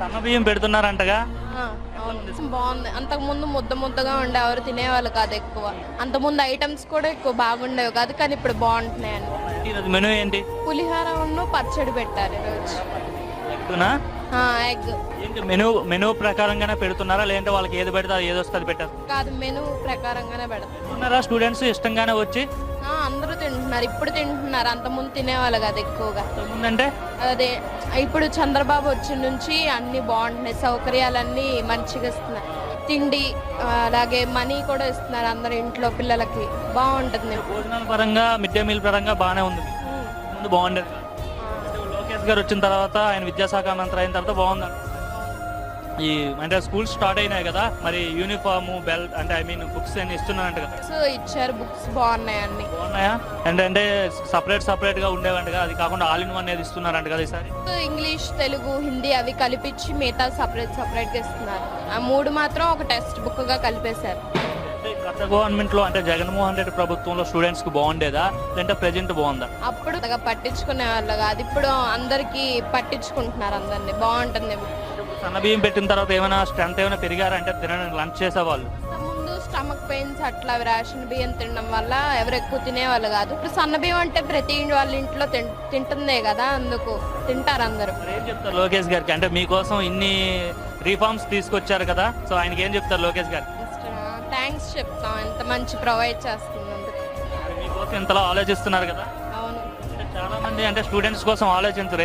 సన్న బియ్యం పెడుతున్నారంటగా? బాగుంది. అంతకు ముందు ముద్ద ముద్దగా ఉండే ఎవరు తినేవాళ్ళు కాదు ఎక్కువ. అంత ముందు ఐటమ్స్ కూడా ఎక్కువ బాగుండేవి కాదు కానీ ఇప్పుడు బాగుంటున్నాయి ఈరోజు మెనూ ఏంటి? పులిహార ఉన్ను పచ్చడి పెట్టారు ఈరోజు. ఎగ్. ఏంటి మెనూ మెనూ ప్రకారంగానే పెడుతున్నారా? లేదంటే వాళ్ళకి ఏది పెడితే అది ఏది వస్తే అది పెట్టారు? కాదు మెను ప్రకారంగానే పెడతారు. స్టూడెంట్స్ ఇష్టంగానే వచ్చి? ఆ, అందరూ తింటున్నారు. ఇప్పుడు తింటున్నారు. అంత ముందు తినేవాళ్ళు కాదు ఎక్కువగా. ముందంటే అదే ఇప్పుడు చంద్రబాబు వచ్చిన నుంచి అన్ని బాగుంటున్నాయి. సౌకర్యాలన్నీ మంచిగా ఇస్తున్నారు తిండి అలాగే మనీ కూడా ఇస్తున్నారు అందరు ఇంట్లో పిల్లలకి. బాగుంటుంది. భోజనాల పరంగా మిడ్ డే మీల్ పరంగా బాగానే ఉంది. ముందు బాగుండేది. అంటే లోకేష్ గారు వచ్చిన తర్వాత ఆయన విద్యాశాఖ మంత్రి అయిన తర్వాత బాగుంది ఈ అంటే స్కూల్స్ స్టార్ట్ అయినాయి కదా మరి యూనిఫామ్ బెల్ట్ అంటే ఐ మీన్ బుక్స్ అని ఇస్తున్నారంట కదా? ఇచ్చారు బుక్స్ బాగున్నాయి అన్ని. బాగున్నాయా? అంటే అంటే సపరేట్ సపరేట్గా ఉండేవంట కదా అది కాకుండా ఆల్ ఇన్ వన్ అనేది ఇస్తున్నారంట కదా ఈసారి? ఇంగ్లీష్ తెలుగు హిందీ అవి కలిపించి మిగతా సపరేట్ సపరేట్గా ఇస్తున్నారు. ఆ మూడు మాత్రం ఒక టెక్స్ట్ బుక్గా కలిపేశారు. అంటే గత గవర్నమెంట్లో అంటే జగన్మోహన్ రెడ్డి ప్రభుత్వంలో స్టూడెంట్స్కి బాగుండేదా లేదంటే ప్రెజెంట్ బాగుందా? అప్పుడు పట్టించుకునే వాళ్ళు కాదు ఇప్పుడు అందరికి పట్టించుకుంటున్నారు అందరినీ బాగుంటుంది. సన్న బియ్యం పెట్టిన తర్వాత ఏమైనా స్ట్రెంత్ ఏమైనా పెరిగారంటే తినడానికి లంచ్ చేసేవాళ్ళు. ముందు స్టమక్ పెయిన్స్ అట్లా రేషన్ బియ్యం తినడం వల్ల ఎవరు ఎక్కువ తినేవాళ్ళు కాదు. ఇప్పుడు సన్న బియ్యం అంటే ప్రతి వాళ్ళ ఇంట్లో తిన్- తింటుందే కదా అందుకు. తింటారు అందరూ. మరి ఏం చెప్తారు లోకేష్ గారికి? అంటే మీకోసం ఇన్ని రీఫార్మ్స్ తీసుకొచ్చారు కదా సో ఆయనకి ఏం చెప్తారు లోకేష్ గారు? థ్యాంక్స్ చెప్తాం. ఎంత మంచి ప్రొవైడ్ చేస్తున్నందుకు మరి మీకోసం ఇంతలా ఆలోచిస్తున్నారు కదా? అవును. అంటే చాలా మంది అంటే స్టూడెంట్స్ కోసం ఆలోచించరు.